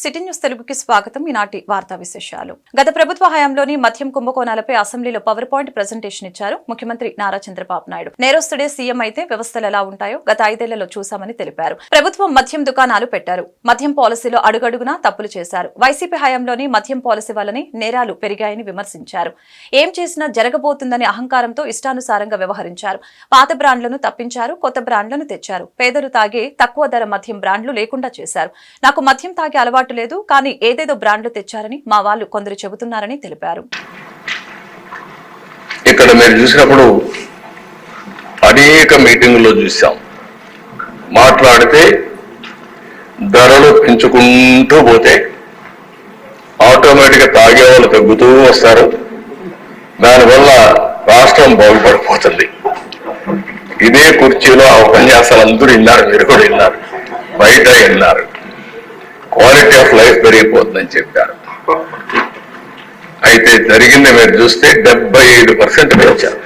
City news తెలుగుకి స్వాగతం. ఈనాటి వార్తా విశేషాలు. గత ప్రభుత్వ హయాంలోని మద్యం కుంభకోణాలపై అసెంబ్లీలో పవర్ పాయింట్ ప్రజెంటేషన్ ఇచ్చారు ముఖ్యమంత్రి నారా చంద్రబాబు నాయుడు. నేరస్తుడే సీఎం అయితే వ్యవస్థలు ఎలా ఉంటాయో గత ఐదేళ్ళలో చూశామని తెలిపారు. ప్రభుత్వం మద్యం దుకాణాలు పెట్టారు. మద్యం పాలసీలో అడుగడుగునా తప్పులు చేశారు. వైసీపీ హయాంలోని మద్యం పాలసీ వల్లనే నేరాలు పెరిగాయని విమర్శించారు. ఏం చేసినా జరగబోతుందని అహంకారంతో ఇష్టానుసారంగా వ్యవహరించారు. పాత బ్రాండ్లను తప్పించారు కొత్త బ్రాండ్లను తెచ్చారు. పేదలు తాగే తక్కువ ధర మద్యం బ్రాండ్లు లేకుండా చేశారు. నాకు మద్యం తాగే అలవాటు లేదు. కానీ ఏదేదో బ్రాండ్లు తెచ్చారని మా వాళ్ళు కొందరు చెబుతున్నారని తెలిపారు. ఇక్కడ మీరు చూసినప్పుడు అనేక మీటింగుల్లో చూసాం మాట్లాడితే ధరలు పెంచుకుంటూ పోతే ఆటోమేటిక్గా తాగే వాళ్ళు తగ్గుతూ వస్తారు. దానివల్ల రాష్ట్రం బాగుపడిపోతుంది. ఇదే కుర్చీలో ఆ ఉపన్యాసాలు అందరూ విన్నారు మీరు కూడా విన్నారు. బయట విన్నారు. క్వాలిటీ ఆఫ్ లైఫ్ పెరిగిపోతుందని చెప్పారు. అయితే జరిగింది మీరు చూస్తే డెబ్బై ఐదు పర్సెంట్ పెంచారు.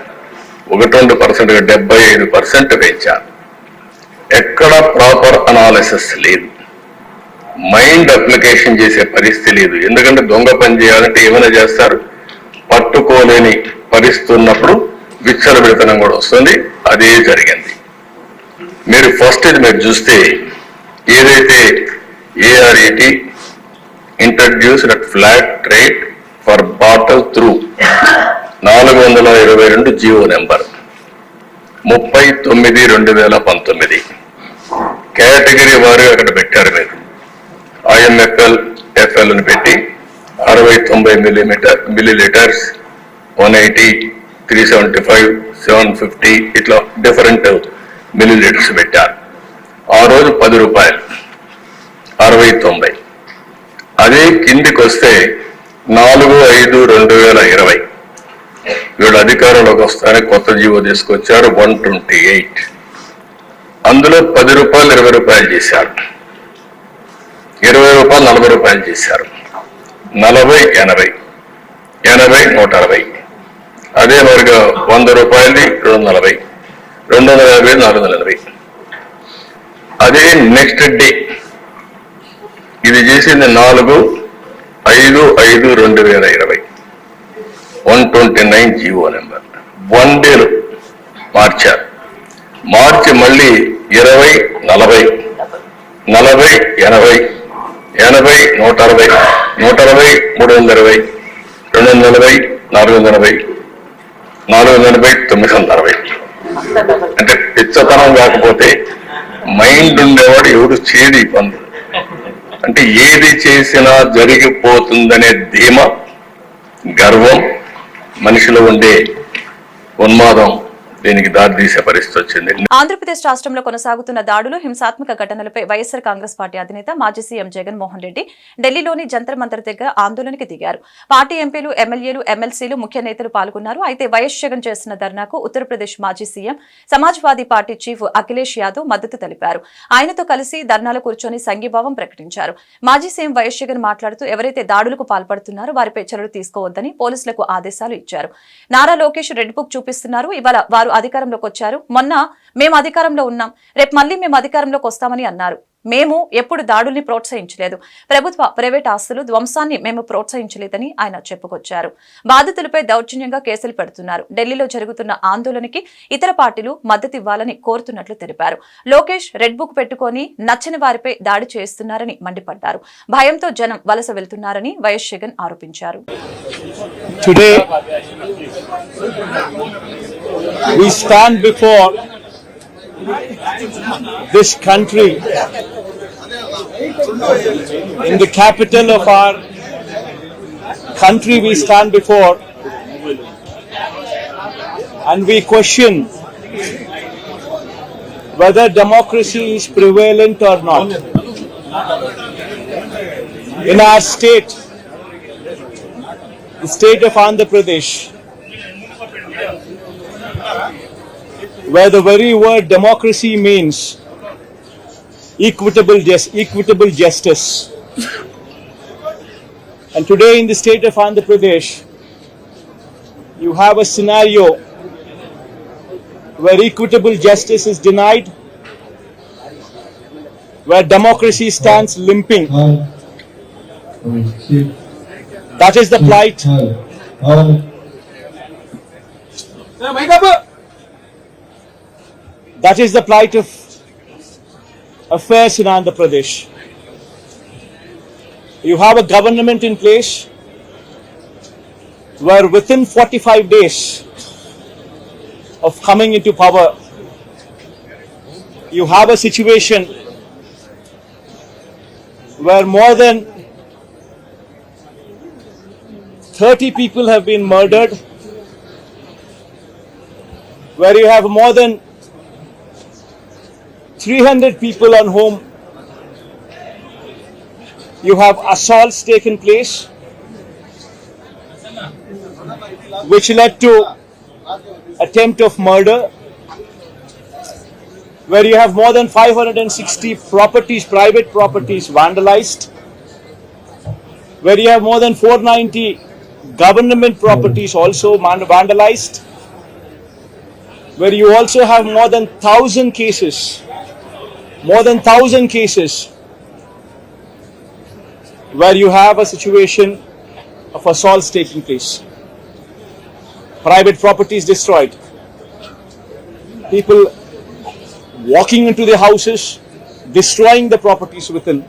ఒకటి రెండు పర్సెంట్ డెబ్బై ఐదు పర్సెంట్ పెంచారు. ఎక్కడ ప్రాపర్ అనాలిసిస్ లేదు. మైండ్ అప్లికేషన్ చేసే పరిస్థితి లేదు. ఎందుకంటే దొంగ పని చేయాలంటే ఏమైనా చేస్తారు? పట్టుకోలేని పరిస్థితి ఉన్నప్పుడు విచ్చల విడతనం కూడా వస్తుంది. అదే జరిగింది. మీరు ఫస్ట్ ఇది మీరు చూస్తే ఏదైతే A R E T introduced at flat rate for bottle through నాలుగు వందల ఇరవై రెండు జియో నెంబర్. ముప్పై తొమ్మిది రెండు వేల పంతొమ్మిది. కేటగిరీ వారు అక్కడ పెట్టారు మీరు. ఐఎంఎఫ్ఎల్ ఎఫ్ఎల్ని పెట్టి అరవై తొంభై millimetre millilitres one eighty three seventy five seven fifty ఇట్లా డిఫరెంట్ మిల్లీలీటర్స్ పెట్టారు. ఆ రోజు పది రూపాయలు. అరవై తొంభై. అదే కిందికి వస్తే నాలుగు ఐదు రెండు వేల ఇరవై. వీళ్ళు అధికారంలోకి వస్తారని కొత్త జీవో తీసుకొచ్చారు వన్ ట్వంటీ ఎయిట్. అందులో పది రూపాయలు ఇరవై రూపాయలు చేశారు. ఇరవై రూపాయలు నలభై రూపాయలు చేశారు. నలభై ఎనభై. ఎనభై నూట అరవై. అదే మరిగా వంద రూపాయలది రెండు వందల నలభై. రెండు వందల యాభై నాలుగు వందల ఎనభై. అదే నెక్స్ట్ డే. ఇది చేసింది నాలుగు ఐదు ఐదు రెండు వేల ఇరవై. One twenty nine G O number. One డేలో మార్చారు మార్చి మళ్ళీ ఇరవై నలభై నలభై ఎనభై ఎనభై నూట అరవై నూట అరవై మూడు వందల ఇరవై రెండు వందల ఎనభై నాలుగు వందల ఎనభై నాలుగు వందల ఎనభై తొమ్మిది వందల అరవై అంటే పిచ్చతనం కాకపోతే మైండ్ ఉండేవాడు ఎవడు చేది పనులు. అంటే ఏది చేసినా జరిగిపోతుందనే ధీమ గర్వం మనిషిలో ఉండే ఉన్మాదం దీనికి దారితీసే పరిస్థితి వచ్చింది. ఆంధ్రప్రదేశ్ రాష్ట్రంలో కొనసాగుతున్న దాడులు హింసాత్మక ఘటనలపై వైఎస్సార్ కాంగ్రెస్ పార్టీ అధినేత మాజీ సీఎం జగన్మోహన్ రెడ్డి ఢిల్లీలోని జంతర్ మంతర్ దగ్గర ఆందోళనకి దిగారు. పార్టీ ఎంపీలు ఎమ్మెల్యేలు ఎమ్మెల్సీలు ముఖ్య నేతలు పాల్గొన్నారు. అయితే వైఎస్ జగన్ చేస్తున్న ధర్నాకు ఉత్తరప్రదేశ్ మాజీ CM Samajwadi party chief Akhilesh Yadav మద్దతు తెలిపారు. ఆయనతో కలిసి ధర్నాలో కూర్చొని సంఘీభావం ప్రకటించారు. మాజీ సీఎం వైఎస్ జగన్ మాట్లాడుతూ ఎవరైతే దాడులకు పాల్పడుతున్నారో వారిపై చర్యలు తీసుకోవద్దని పోలీసులకు ఆదేశాలు ఇచ్చారు. నారా లోకేష్ రెడ్ బుక్ చూపిస్తున్నారు. ఇవాళ వారు అధికారంలోకి వచ్చారు. మొన్న మేము అధికారంలో ఉన్నాం. రేపు మళ్ళీ మేము అధికారంలోకి వస్తామని అన్నారు. మేము ఎప్పుడు దాడుల్ని ప్రోత్సహించలేదు. ప్రభుత్వ ప్రైవేట్ ఆస్తులు ధ్వంసాన్ని మేము ప్రోత్సహించలేదని ఆయన చెప్పుకొచ్చారు. బాధితులపై దౌర్జన్యంగా కేసులు పెడుతున్నారు. ఢిల్లీలో జరుగుతున్న ఆందోళనకి ఇతర పార్టీలు మద్దతు ఇవ్వాలని కోరుతున్నట్లు తెలిపారు. లోకేష్ రెడ్ బుక్ పెట్టుకొని నచ్చని వారిపై దాడి చేస్తున్నారని మండిపడ్డారు. భయంతో జనం వలస వెళ్తున్నారని వైఎస్ జగన్ ఆరోపించారు. Today, we stand before this country in the capital of our country we stand before and we question whether democracy is prevalent or not. In our state, state of Andhra Pradesh, where the very word democracy means equitable, jus- equitable justice. And today, in the state of Andhra Pradesh, you have a scenario where equitable justice is denied, where democracy stands limping, That is the hmm. plight. Hmm. Um, that is the plight of affairs in Andhra Pradesh. You have a government in place where within 45 days of coming into power, you have a situation where more than 30 people have been murdered, where you have more than 300 people on whom you have assaults taken place, which led to attempt of murder, where you have more than 560 properties, private properties vandalized, where you have more than 490 government properties also vandalized, where you also have more than 1000 cases, more than 1000 cases where you have a situation of assaults taking place. Private properties destroyed. People walking into their houses, destroying the properties within.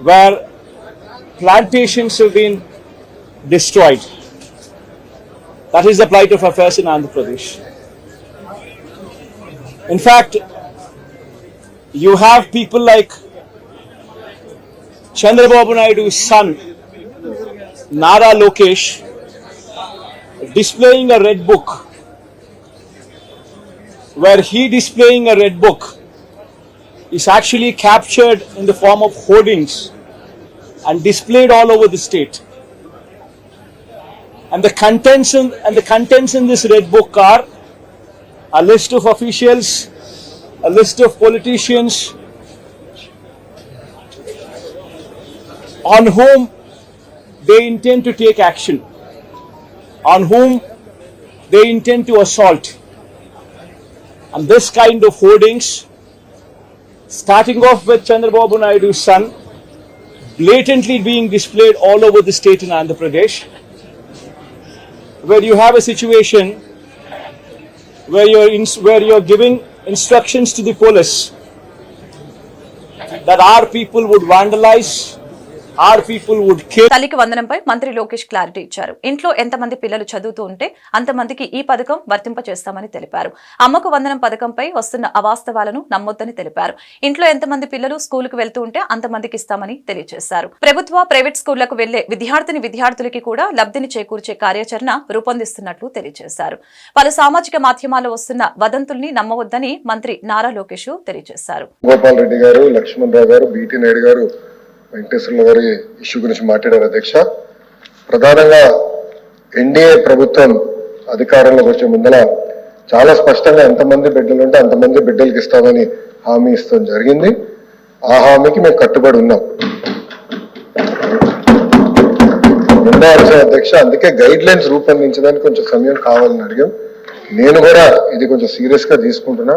Where plantations have been destroyed. That is the plight of affairs in Andhra Pradesh. In fact, you have people like Chandrababu Naidu's son, Nara Lokesh, displaying a red book. Where he displaying a red book is actually captured in the form of hoardings and displayed all over the state. And the contents in, and the contents in this red book are a list of officials, a list of politicians on whom they intend to take action, on whom they intend to assault. And this kind of hoardings, starting off with Chandrababu Naidu's son, blatantly being displayed all over the state in Andhra Pradesh, where you have a situation where you're, in, where you're giving instructions to the police that our people would vandalize, తల్లికి వందనంపై మంత్రి Lokesh clarity ఇచ్చారు. ఇంట్లో ఎంతమంది పిల్లలు చదువుతూ ఉంటే అంతమందికి ఈ పథకం వర్తింపచేస్తామని తెలిపారు. అమ్మకు వందనం పథకంపై వస్తున్న అవాస్తవాలను నమ్మొద్దని తెలిపారు. ఇంట్లో ఎంతమంది పిల్లలు స్కూలుకు వెళ్తూ ఉంటే అంతమందికి ఇస్తామని తెలియజేశారు ప్రభుత్వ ప్రైవేట్ స్కూళ్ళకు వెళ్ళే విద్యార్థిని విద్యార్థులకి కూడా లబ్ధిని చేకూర్చే కార్యాచరణ రూపొందిస్తున్నట్లు తెలియజేశారు పలు సామాజిక మాధ్యమాల్లో వస్తున్న వదంతుల్ని నమ్మవద్దని మంత్రి నారా లోకేష్ తెలియజేశారు గోపాల్ రెడ్డి గారు లక్ష్మణ్ రావు గారు బీటీ నాయుడు గారు వెంకటేశ్వర్ల గారి ఇష్యూ గురించి మాట్లాడారు అధ్యక్ష. ప్రధానంగా ఎన్డీఏ ప్రభుత్వం అధికారంలోకి వచ్చే ముందల చాలా స్పష్టంగా ఎంతమంది బిడ్డలు ఉంటే అంతమంది బిడ్డలకి ఇస్తామని హామీ ఇస్తాం జరిగింది. ఆ హామీకి మేము కట్టుబడి ఉన్నాం. రెండో అధ్యక్ష అందుకే గైడ్ లైన్స్ రూపొందించడానికి కొంచెం సమయం కావాలని అడిగాం. నేను కూడా ఇది కొంచెం సీరియస్గా తీసుకుంటున్నా.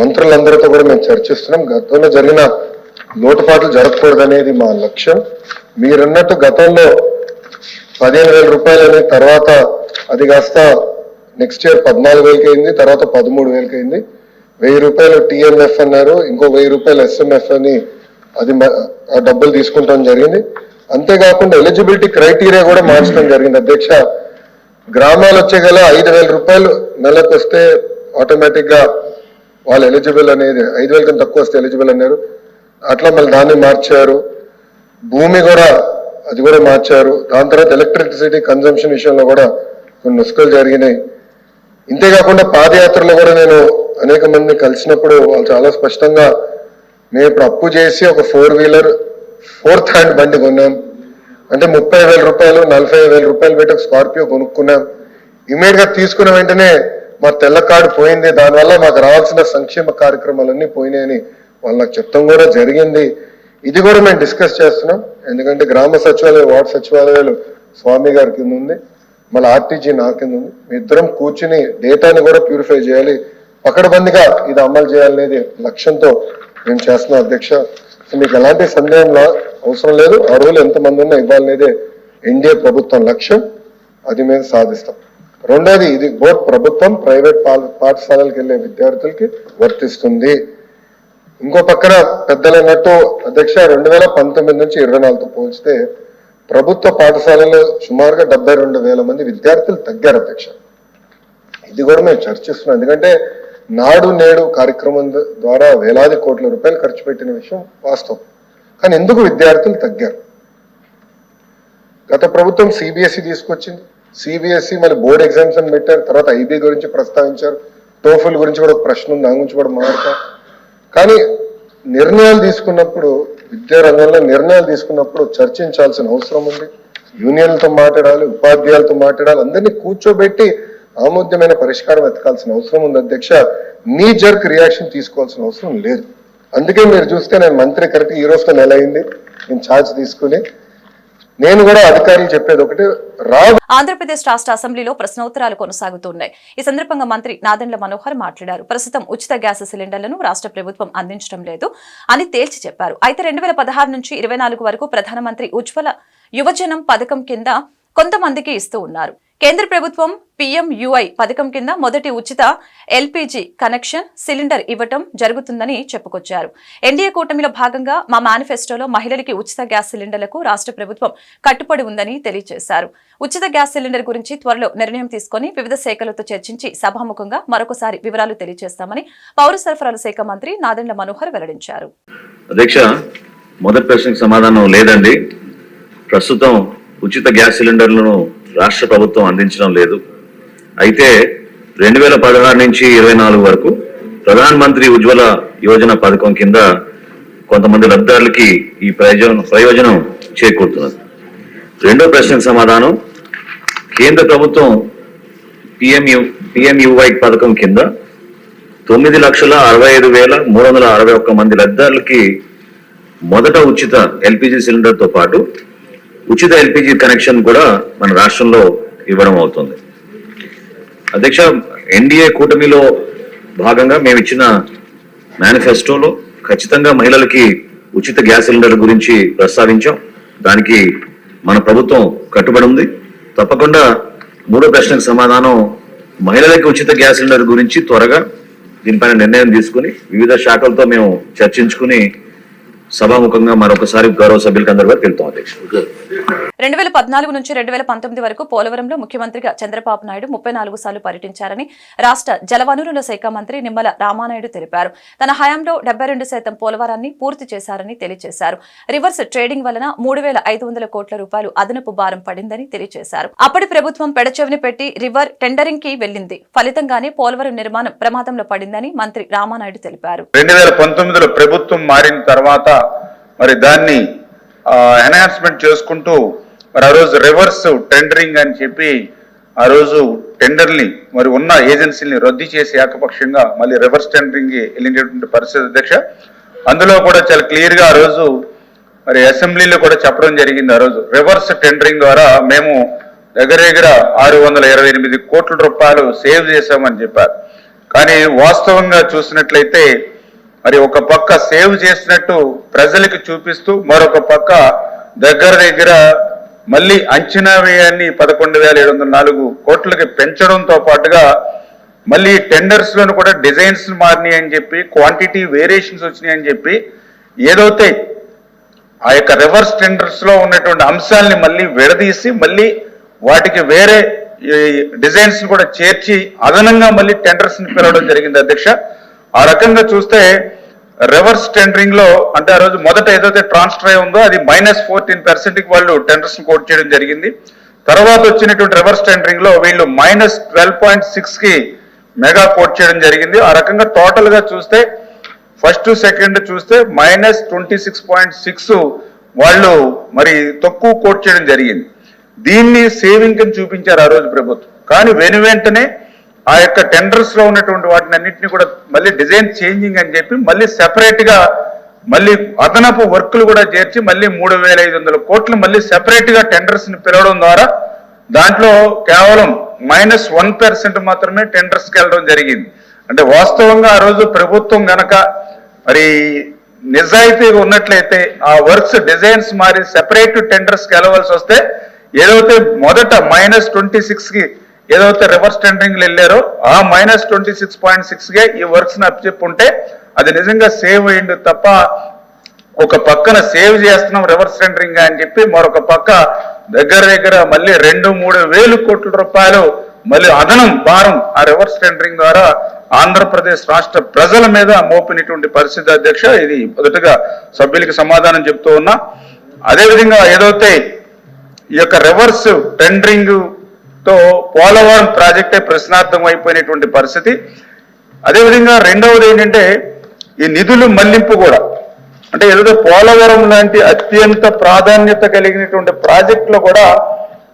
మంత్రులందరితో కూడా మేము చర్చిస్తున్నాం. గతంలో జరిగిన లోటుపాట్లు జరగకూడదు అనేది మా లక్ష్యం. మీరన్నట్టు గతంలో పదిహేను వేల రూపాయలు అనేది తర్వాత అది కాస్త నెక్స్ట్ ఇయర్ పద్నాలుగు వేలకి అయింది తర్వాత పదమూడు వేలకి అయింది. వెయ్యి రూపాయలు టీఎంఎఫ్ అన్నారు ఇంకో వెయ్యి రూపాయలు ఎస్ఎంఎఫ్ అని అది ఆ డబ్బులు తీసుకుంటాం జరిగింది. అంతేకాకుండా ఎలిజిబిలిటీ క్రైటీరియా కూడా మార్చడం జరిగింది. అధ్యక్ష గ్రామాలు వచ్చే గల ఐదు వేల రూపాయలు నెలకు వస్తే ఆటోమేటిక్గా వాళ్ళు ఎలిజిబుల్ అనేది ఐదు వేల కన్నా తక్కువ వస్తే ఎలిజిబుల్ అన్నారు. అట్లా మళ్ళీ దాన్ని మార్చారు. భూమి కూడా అది కూడా మార్చారు. దాని తర్వాత ఎలక్ట్రిసిటీ కన్జంప్షన్ విషయంలో కూడా కొన్ని నుసుకలు జరిగినాయి. ఇంతేకాకుండా పాదయాత్రలో కూడా నేను అనేక మందిని కలిసినప్పుడు వాళ్ళు చాలా స్పష్టంగా మేము ఇప్పుడు అప్పు చేసి ఒక ఫోర్ వీలర్ ఫోర్త్ హ్యాండ్ బండి కొన్నాం. అంటే ముప్పై వేల రూపాయలు నలభై వేల రూపాయలు పెట్టి ఒక స్కార్పియో కొనుక్కున్నాం. ఇమీడియట్గా తీసుకున్న వెంటనే మా తెల్ల కార్డు పోయింది. దానివల్ల మాకు రావాల్సిన సంక్షేమ కార్యక్రమాలన్నీ పోయినాయని వాళ్ళు నాకు చెప్తాం కూడా జరిగింది. ఇది కూడా మేము డిస్కస్ చేస్తున్నాం. ఎందుకంటే గ్రామ సచివాలయం వార్డు సచివాలయాలు స్వామి గారి కింద ఉంది. మళ్ళీ ఆర్టీజీ నా కింద ఉంది. మీ ఇద్దరం కూర్చుని డేటాని కూడా ప్యూరిఫై చేయాలి. పకడబందిగా ఇది అమలు చేయాలనేది లక్ష్యంతో మేము చేస్తున్నాం అధ్యక్ష. మీకు ఎలాంటి సందేహంలో అవసరం లేదు. ఆ రోజులు ఎంతమంది ఉన్నా ఇవ్వాలనేదే ఎన్డీఏ ప్రభుత్వం లక్ష్యం. అది మేము సాధిస్తాం. రెండోది ఇది బోర్డు ప్రభుత్వం ప్రైవేట్ పాల- పాఠశాలలకు వెళ్ళే విద్యార్థులకి వర్తిస్తుంది. ఇంకో పక్కన పెద్దలన్నట్టు అధ్యక్ష రెండు వేల పంతొమ్మిది నుంచి ఇరవై నాలుగుతో పోల్చితే ప్రభుత్వ పాఠశాలలో సుమారుగా డెబ్బై రెండు వేల మంది విద్యార్థులు తగ్గారు అధ్యక్ష. ఇది కూడా మేము చర్చిస్తున్నాం. ఎందుకంటే నాడు నేడు కార్యక్రమం ద్వారా వేలాది కోట్ల రూపాయలు ఖర్చు పెట్టిన విషయం వాస్తవం. కానీ ఎందుకు విద్యార్థులు తగ్గారు? గత ప్రభుత్వం సిబిఎస్ఈ తీసుకొచ్చింది. సిబిఎస్ఈ మళ్ళీ బోర్డ్ ఎగ్జామ్స్ అని పెట్టారు. తర్వాత ఐబీ గురించి ప్రస్తావించారు. టోఫుల్ గురించి కూడా ఒక ప్రశ్న ఉంది. దాని గురించి కూడా మాట్లాడతారు కానీ నిర్ణయాలు తీసుకున్నప్పుడు విద్యా రంగంలో నిర్ణయాలు తీసుకున్నప్పుడు చర్చించాల్సిన అవసరం ఉంది. యూనియన్లతో మాట్లాడాలి ఉపాధ్యాయులతో మాట్లాడాలి అందరినీ కూర్చోబెట్టి ఆమోద్యమైన పరిష్కారం వెతకాల్సిన అవసరం ఉంది. అధ్యక్ష నీ జర్క్ రియాక్షన్ తీసుకోవాల్సిన అవసరం లేదు. అందుకే మీరు చూస్తే నేను మంత్రి కరెక్ట్ ఈ రోజుతో నెల అయింది. నేను ఛార్జ్ తీసుకుని నేను కూడా అధికారులు చెప్పేది ఒకటి రాదు ఆంధ్రప్రదేశ్ రాష్ట్ర అసెంబ్లీలో ప్రశ్నోత్తరాలు కొనసాగుతున్నాయి. ఈ సందర్భంగా మంత్రి నాదెండ్ల మనోహర్ మాట్లాడారు. ప్రస్తుతం ఉచిత గ్యాస్ సిలిండర్లను రాష్ట్ర ప్రభుత్వం అందించడం లేదు అని తేల్చి చెప్పారు. అయితే రెండు వేల పదహారు నుంచి ఇరవై నాలుగు వరకు ప్రధానమంత్రి ఉజ్వల యువజనం పథకం కింద కొంతమందికి ఇస్తూ ఉన్నారు. కేంద్ర ప్రభుత్వం పిఎంయుఐ పథకం కింద మొదటి ఉచిత ఎల్పీజీ కనెక్షన్ సిలిండర్ ఇవ్వటం జరుగుతుందని చెప్పుకొచ్చారు. ఎన్డీఏ కూటమిలో భాగంగా మా మేనిఫెస్టోలో మహిళలకి ఉచిత గ్యాస్ సిలిండర్లకు రాష్ట్ర ప్రభుత్వం కట్టుబడి ఉందని తెలియజేశారు. ఉచిత గ్యాస్ సిలిండర్ గురించి త్వరలో నిర్ణయం తీసుకొని వివిధ శాఖలతో చర్చించి సభాముఖంగా మరొకసారి వివరాలు తెలియజేస్తామని పౌర సరఫరాల శాఖ మంత్రి నాదెండ్ల మనోహర్ వెల్లడించారు. అధ్యక్ష మొదటి ప్రశ్నకు సమాధానం లేదండి. ప్రస్తుతం ఉచిత గ్యాస్ సిలిండర్లను రాష్ట్ర ప్రభుత్వం అందించడం లేదు. అయితే రెండు వేల పదహారు నుంచి ఇరవై నాలుగు వరకు ప్రధాన మంత్రి ఉజ్వల యోజన పథకం కింద కొంతమంది లబ్ధిదారులకి ఈ ప్రయోజనం ప్రయోజనం చేకూరుతున్నది. రెండో ప్రశ్నకు సమాధానం కేంద్ర ప్రభుత్వం పిఎంయు పిఎంయువై పథకం కింద తొమ్మిది లక్షల అరవై ఐదు వేల మూడు వందల అరవై ఒక్క మంది లబ్ధిదారులకి మొదట ఉచిత ఎల్పిజి సిలిండర్తో పాటు ఉచిత ఎల్పిజి కనెక్షన్ కూడా మన రాష్ట్రంలో ఇవ్వడం అవుతుంది. అధ్యక్ష ఎన్డీఏ కూటమిలో భాగంగా మేము ఇచ్చిన మేనిఫెస్టోలో ఖచ్చితంగా మహిళలకి ఉచిత గ్యాస్ సిలిండర్ గురించి ప్రస్తావించాం. దానికి మన ప్రభుత్వం కట్టుబడి ఉంది. తప్పకుండా మూడో ప్రశ్నకు సమాధానం మహిళలకి ఉచిత గ్యాస్ సిలిండర్ గురించి త్వరగా దీనిపైన నిర్ణయం తీసుకుని వివిధ శాఖలతో మేము చర్చించుకుని సభాముఖంగా మరొకసారి గౌరవ సభ్యులకు అందరూ కూడా తెలుతాం అధ్యక్ష. రెండు వేల పద్నాలుగు నుంచి రెండు వేల పంతొమ్మిది వరకు పోలవరంలో ముఖ్యమంత్రిగా చంద్రబాబు నాయుడు ముప్పై నాలుగు సార్లు పర్యటించారని రాష్ట్ర జలవనరుల శాఖ మంత్రి నిమ్మల రామానాయుడు తెలిపారు. తన హయాంలో డెబ్బై రెండు శాతం పోలవరాన్ని పూర్తి చేశారని తెలియజేశారు. రివర్స్ ట్రేడింగ్ వలన మూడు వేల ఐదు వందల కోట్ల రూపాయలు అదనపు భారం పడిందని తెలియజేశారు. అప్పటి ప్రభుత్వం పెడచెవిని పెట్టి రివర్ టెండరింగ్కి వెళ్ళింది ఫలితంగానే పోలవరం నిర్మాణం ప్రమాదంలో పడిందని మంత్రి రామానాయుడు తెలిపారు. రెండు వేల పంతొమ్మిదిలో ప్రభుత్వం మారిన తర్వాత మరి దాన్ని ఎన్హాన్స్మెంట్ చేసుకుంటూ మరి ఆ రోజు రివర్స్ టెండరింగ్ అని చెప్పి ఆ రోజు టెండర్ని మరి ఉన్న ఏజెన్సీని రద్దు చేసి ఏకపక్షంగా మళ్ళీ రివర్స్ టెండరింగ్ వెళ్ళినటువంటి పరిస్థితి అధ్యక్ష. అందులో కూడా చాలా క్లియర్గా ఆ రోజు మరి అసెంబ్లీలో కూడా చెప్పడం జరిగింది ఆ రోజు. రివర్స్ టెండరింగ్ ద్వారా మేము దగ్గర దగ్గర ఆరు వందల ఇరవై ఎనిమిది కోట్ల రూపాయలు సేవ్ చేశామని చెప్పారు. కానీ వాస్తవంగా చూసినట్లయితే మరి ఒక పక్క సేవ్ చేసినట్టు ప్రజలకు చూపిస్తూ మరొక పక్క దగ్గర దగ్గర మళ్ళీ అంచనా వ్యయాన్ని పదకొండు వేల ఏడు వందల నాలుగు కోట్లకి పెంచడంతో పాటుగా మళ్ళీ టెండర్స్ లోను కూడా డిజైన్స్ మారినాయి అని చెప్పి క్వాంటిటీ వేరియేషన్స్ వచ్చినాయి అని చెప్పి ఏదైతే ఆ యొక్క రివర్స్ టెండర్స్లో ఉన్నటువంటి అంశాలని మళ్ళీ విడదీసి మళ్ళీ వాటికి వేరే డిజైన్స్ కూడా చేర్చి అదనంగా మళ్ళీ టెండర్స్ని పిలవడం జరిగింది అధ్యక్ష. ఆ రకంగా చూస్తే రివర్స్ టెండరింగ్లో అంటే ఆ రోజు మొదట ఏదైతే ట్రాన్స్ఫర్ అయి ఉందో అది మైనస్ ఫోర్టీన్ పర్సెంట్కి వాళ్ళు టెండర్స్ కోట్ చేయడం జరిగింది. తర్వాత వచ్చినటువంటి రివర్స్ టెండరింగ్లో వీళ్ళు మైనస్ ట్వెల్వ్ పాయింట్ సిక్స్కి మెగా కోట్ చేయడం జరిగింది. ఆ రకంగా టోటల్గా చూస్తే ఫస్ట్ సెకండ్ చూస్తే minus twenty six point six వాళ్ళు మరి తక్కువ కోట్ చేయడం జరిగింది. దీన్ని సేవింగ్ కింద చూపించారు ఆ రోజు ప్రభుత్వం. కానీ వెను వెంటనే ఆ యొక్క టెండర్స్లో ఉన్నటువంటి వాటిని అన్నింటినీ కూడా మళ్ళీ డిజైన్ చేంజింగ్ అని చెప్పి మళ్ళీ సెపరేట్గా మళ్ళీ అదనపు వర్క్లు కూడా చేర్చి మళ్ళీ మూడు వేల ఐదు వందల కోట్లు మళ్ళీ సెపరేట్గా టెండర్స్ని పిలవడం ద్వారా దాంట్లో కేవలం మైనస్ వన్ పర్సెంట్ మాత్రమే టెండర్స్కి వెళ్ళడం జరిగింది. అంటే వాస్తవంగా ఆ రోజు ప్రభుత్వం గనక మరి నిజాయితీగా ఉన్నట్లయితే ఆ వర్క్స్ డిజైన్స్ మారి సెపరేట్ టెండర్స్కి వెళ్ళవలసి వస్తే ఏదైతే మొదట మైనస్ ట్వంటీ సిక్స్కి ఏదైతే రివర్స్ టెండరింగ్ వెళ్ళారో ఆ మైనస్ ట్వంటీ సిక్స్ పాయింట్ సిక్స్గా ఈ వర్క్స్ని అప్పచెప్పుంటే అది నిజంగా సేవ్ అయ్యింది తప్ప ఒక పక్కన సేవ్ చేస్తున్నాం రివర్స్ టెండరింగ్ అని చెప్పి మరొక పక్క దగ్గర దగ్గర మళ్ళీ రెండు మూడు వేలు కోట్ల రూపాయలు మళ్ళీ అదనం భారం ఆ రివర్స్ టెండరింగ్ ద్వారా ఆంధ్రప్రదేశ్ రాష్ట్ర ప్రజల మీద మోపినటువంటి పరిస్థితి అధ్యక్ష. ఇది మొదటగా సభ్యులకి సమాధానం చెప్తూ ఉన్నా. అదేవిధంగా ఏదైతే ఈ యొక్క రివర్స్ టెండరింగ్ తో పోలవరం ప్రాజెక్టే ప్రశ్నార్థం అయిపోయినటువంటి పరిస్థితి. అదేవిధంగా రెండవది ఏంటంటే ఈ నిధులు మళ్ళింపు కూడా. అంటే ఏదో పోలవరం లాంటి అత్యంత ప్రాధాన్యత కలిగినటువంటి ప్రాజెక్టులో కూడా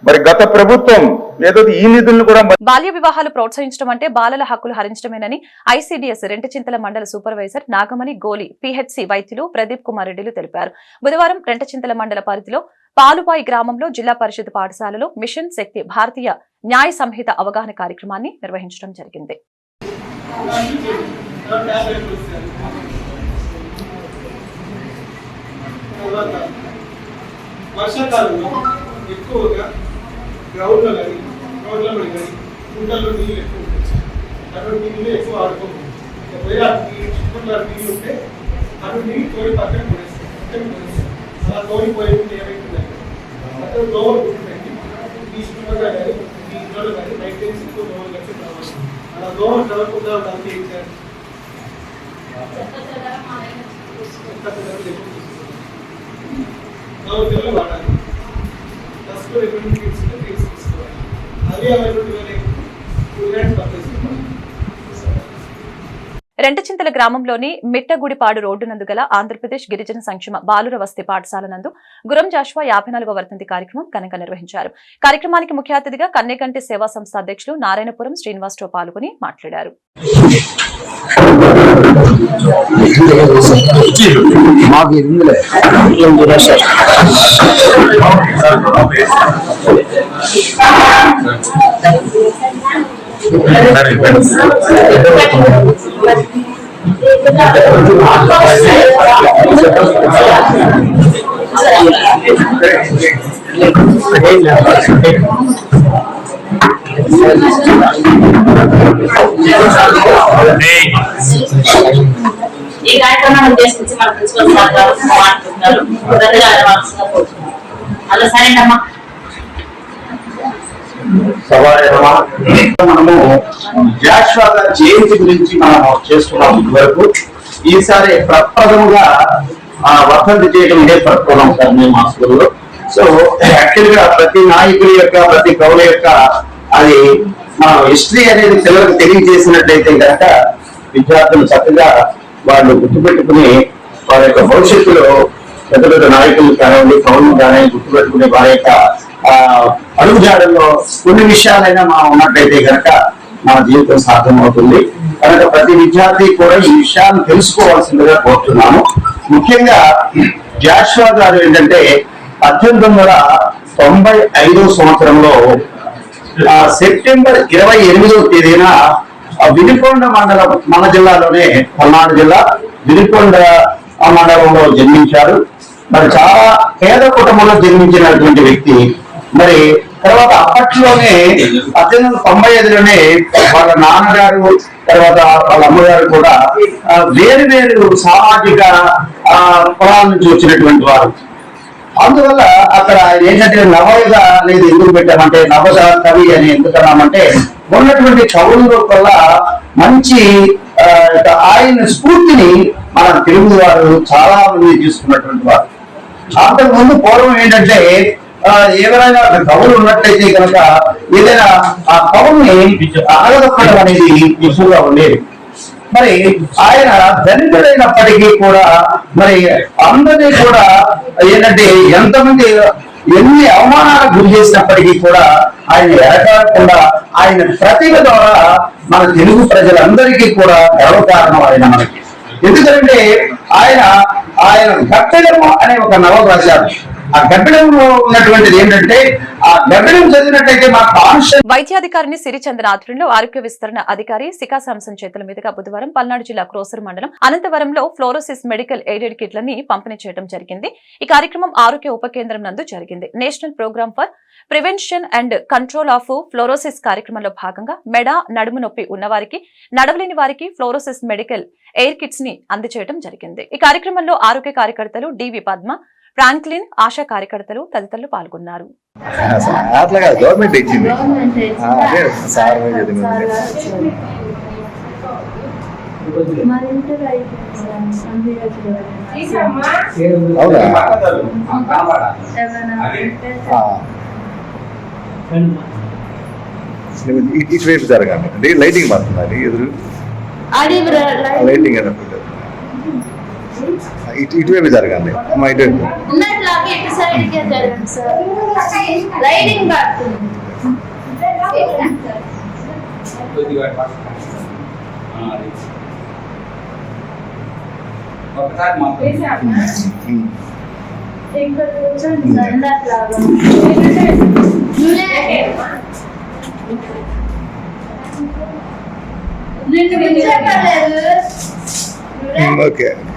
మరి గత ప్రభుత్వం ఏదో ఈ నిధులను కూడా బాల్య వివాహాలు ప్రోత్సహించడం అంటే బాలల హక్కులు హరించడమేనని ఐసీడీఎస్ రెంటచింతల మండల సూపర్వైజర్ నాగమణి గోలి పిహెచ్సి వైద్యులు ప్రదీప్ కుమార్ రెడ్డిలు తెలిపారు. బుధవారం రెంటచింతల మండల పరిధిలో పాలుబాయి గ్రామంలో జిల్లా పరిషత్ పాఠశాలలో మిషన్ శక్తి భారతీయ న్యాయ సంహిత అవగాహన కార్యక్రమాన్ని నిర్వహించడం జరిగింది. వర్షాకాలంలో ఎక్కువగా గ్రౌండ్లో కానీ కానీ కుంటల్లో నీళ్ళు ఎక్కువ అటువంటి నీళ్ళు ఎక్కువ ఆడుకోకూడదు ఒకవేళ నీళ్ళు ఉంటే నీళ్ళు తోడి పక్కన పక్కన అలా తోడిపోయి ఏమైంది ఏమైతుందంటే అక్కడ దోమలు పుట్టుతాయి ఈ చుట్టుపక్కల కానీ ఈ ఇంట్లో కానీ నైట్ టైమ్స్ ఎక్కువ దోమలు కట్టి రావాలి అలా దోమలు కలగకుండా ఉండడానికి ఏం చేయాలి నలుగురు వాడాలి డస్ట్లో ఎటువంటి తీసుకుంటే తీసుకోవాలి అది అవైలబుల్ కూరగాయలు పర్చేస్ రెంటచింతల గ్రామంలోని మిట్టగుడిపాడు రోడ్డు నందు గల ఆంధ్రప్రదేశ్ గిరిజన సంక్షేమ బాలుర వస్తి పాఠశాల నందు గురం జాషువా యాభై నాలుగో వర్ధంతి కార్యక్రమం ఘనంగా నిర్వహించారు. కార్యక్రమానికి ముఖ్య అతిథిగా కన్నెకంటి సేవా సంస్థ అధ్యక్షులు నారాయణపురం శ్రీనివాసరావు పాల్గొని మాట్లాడారు. ఈ కార్యక్రమాన్ని ఉద్దేశించి మన ప్రిన్సిపల్ సార్ గారు మాట్లాడుతున్నారు. పెద్దగా అలా సరేనమ్మా. మనము జాషువా గారి జయంతి గురించి మనం చేసుకున్నాం ఇదివరకు. ఈసారి ప్రప్రథముగా ఆ, వర్ధంతి చేయడం ఇదే ప్రప్రథం సార్ మేము మా స్కూల్లో. సో యాక్చువల్గా ప్రతి నాయకుడి యొక్క ప్రతి కవుల యొక్క అది మన హిస్టరీ అనేది పిల్లలకు తెలియజేసినట్లయితే కనుక విద్యార్థులు చక్కగా వాళ్ళు గుర్తుపెట్టుకుని వారి యొక్క భవిష్యత్తులో పెద్ద పెద్ద నాయకులు కానివ్వండి కవులు కానివ్వండి గుర్తుపెట్టుకునే వారి యొక్క అడుగుజాడల్లో కొన్ని విషయాలైనా మనం ఉన్నట్లయితే కనుక మన జీవితం సాధ్యమవుతుంది. కనుక ప్రతి విద్యార్థి కూడా ఈ విషయాన్ని తెలుసుకోవాల్సిందిగా కోరుతున్నాను. ముఖ్యంగా జాషువా గారు ఏంటంటే పద్దెనిమిది వందల తొంభై ఐదో సంవత్సరంలో ఆ, సెప్టెంబర్ ఇరవై ఎనిమిదవ తేదీన ఆ వినుకొండ మండలం మన జిల్లాలోనే పల్నాడు జిల్లా వినుకొండ ఆ మండలంలో జన్మించారు. మరి చాలా పేద కుటుంబంలో జన్మించినటువంటి వ్యక్తి మరి తర్వాత అప్పట్లోనే పద్దెనిమిది వందల తొంభై ఐదులోనే వాళ్ళ నాన్నగారు తర్వాత వాళ్ళ అమ్మగారు కూడా వేరు వేరు సామాజిక కులాల నుంచి వచ్చినటువంటి వారు. అందువల్ల అక్కడ ఏంటంటే నవయుగ అనేది ఎందుకు పెట్టామంటే నవజ కవి అని ఎందుకన్నామంటే ఉన్నటువంటి కవుల వల్ల మంచి ఆయన స్ఫూర్తిని మన తెలుగు వారు చాలా మంది తీసుకున్నటువంటి వారు. అంతకు ముందు పూర్వం ఏంటంటే ఏమైనా కవులు ఉన్నట్లయితే కనుక ఏదైనా ఆ కవుల్ని అడగదొక్కడం అనేది ఎక్కువగా ఉండేది. మరి ఆయన దళితుడైనప్పటికీ కూడా మరి అందరినీ కూడా ఏంటంటే ఎంతమంది ఎన్ని అవమానాలకు గురి చేసినప్పటికీ కూడా ఆయన ఎరకాడకుండా ఆయన ప్రతిభ ద్వారా మన తెలుగు ప్రజలందరికీ కూడా గర్వకారణం ఆయన మనకి. ఎందుకంటే ఆయన ఆయన కట్టడము అనే ఒక నవల రాశారు ఆ గబ్బిడంలో ఉన్నటువంటిది ఏంటంటే ఆ గబ్బిడం చదివినట్టయితే మా కాన్షియస్ వైద్యాధికారిని సిరిచంద్ర ఆధ్వర్యంలో ఆరోగ్య విస్తరణ అధికారి శిఖా శాంసన్ చేతుల మీదుగా బుధవారం పల్నాడు జిల్లా క్రోసర్ మండలం అనంతవరంలో ఫ్లోరోసిస్ మెడికల్ ఎయిడెడ్ కిట్లని పంపిణీ చేయడం జరిగింది. ఈ కార్యక్రమం ఆరోగ్య ఉప కేంద్రం నందు జరిగింది. National programme for prevention and control of fluorosis కార్యక్రమంలో భాగంగా మెడ నడుము నొప్పి ఉన్నవారికి నడవలేని వారికి ఫ్లోరోసిస్ మెడికల్ ఎయిర్ కిట్స్ని అందజేయడం జరిగింది. ఈ కార్యక్రమంలో ఆరోగ్య కార్యకర్తలు డివి పద్మ ఫ్రాంక్లిన్ ఆశా కార్యకర్తలు తదితరులు పాల్గొన్నారు. అట్లా కాదు గవర్నమెంట్ ఇచ్చింది. అదే సార్ ఇటువైపు జరగాలి. అంటే లైటింగ్ మారుతుంది ఎదురు. లైటింగ్ అనుకుంటుంది ఇటు ఇటువైపు జరగాలి. అమ్మా ఇటువైపు ఇటు